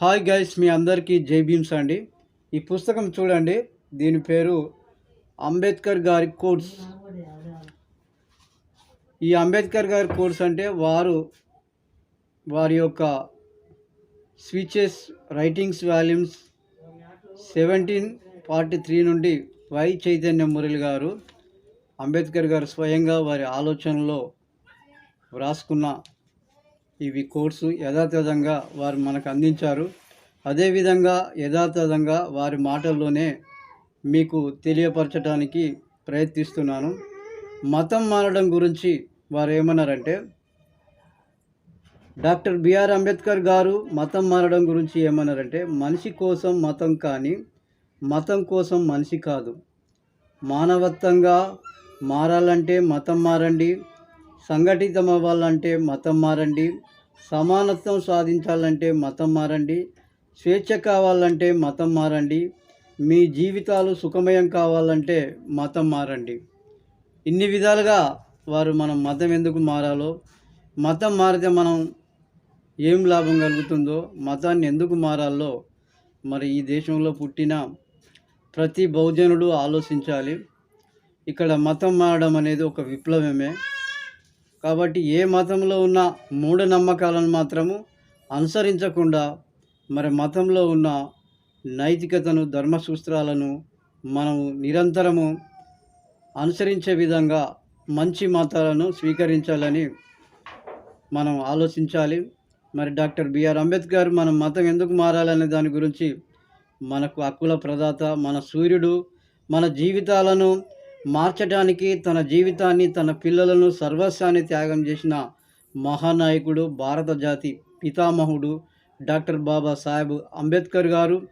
Hi guys మీ అందరికీ జై భీమ్స్ అండి. ఈ పుస్తకం చూడండి దీని పేరు అంబేద్కర్ గారి కోర్స్ ఈ అంబేద్కర్ గారి కోర్స్ అంటే వారు వారి యొక్క speeches writings volumes seventeen forty three నుండి వై చైతన్య మురళి గారు అంబేద్కర్ గారు స్వయంగా వారి ఆలోచనలో వ్రాసుకున్న ఇవి కోర్సు యథాతథంగా వారు మనకు అందించారు. అదేవిధంగా యథాతథంగా వారి మాటల్లోనే మీకు తెలియపరచడానికి ప్రయత్నిస్తున్నాను. మతం మారడం గురించి వారు ఏమన్నారంటే డాక్టర్ బిఆర్ అంబేద్కర్ గారు మతం మారడం గురించి ఏమన్నారంటే మనిషి కోసం మతం కానీ మతం కోసం మనిషి కాదు. మానవత్వంగా మారాలంటే మతం మారండి సంఘటితం అవ్వాలంటే మతం మారండి. సమానత్వం సాధించాలంటే మతం మారండి. స్వేచ్ఛ కావాలంటే మతం మారండి. మీ జీవితాలు సుఖమయం కావాలంటే మతం మారండి. ఇన్ని విధాలుగా వారు మనం మతం ఎందుకు మారాలో మతం మారితే మనం ఏం లాభం కలుగుతుందో మతాన్ని ఎందుకు మారాలో మరి ఈ దేశంలో పుట్టిన ప్రతి బహుజనుడు ఆలోచించాలి. ఇక్కడ మతం మారడం అనేది ఒక విప్లవమే. కాబట్టి ఏ మతంలో ఉన్న మూఢనమ్మకాలను మాత్రము అనుసరించకుండా మరి మతంలో ఉన్న నైతికతను ధర్మసూత్రాలను మనము నిరంతరము అనుసరించే విధంగా మంచి మతాలను స్వీకరించాలని మనం ఆలోచించాలి. మరి డాక్టర్ బిఆర్ అంబేద్కర్ మనం మతం ఎందుకు మారాలనే దాని గురించి మనకు హక్కుల ప్రదాత మన సూర్యుడు మన జీవితాలను మార్చడానికి తన జీవితాన్ని తన పిల్లలను సర్వస్వాన్ని త్యాగం చేసిన మహానాయకుడు భారత జాతి పితామహుడు డాక్టర్ బాబా సాహెబ్ అంబేద్కర్ గారు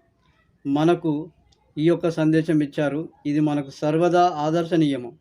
మనకు ఈ యొక్క సందేశం ఇచ్చారు. ఇది మనకు సర్వదా ఆదర్శనీయము.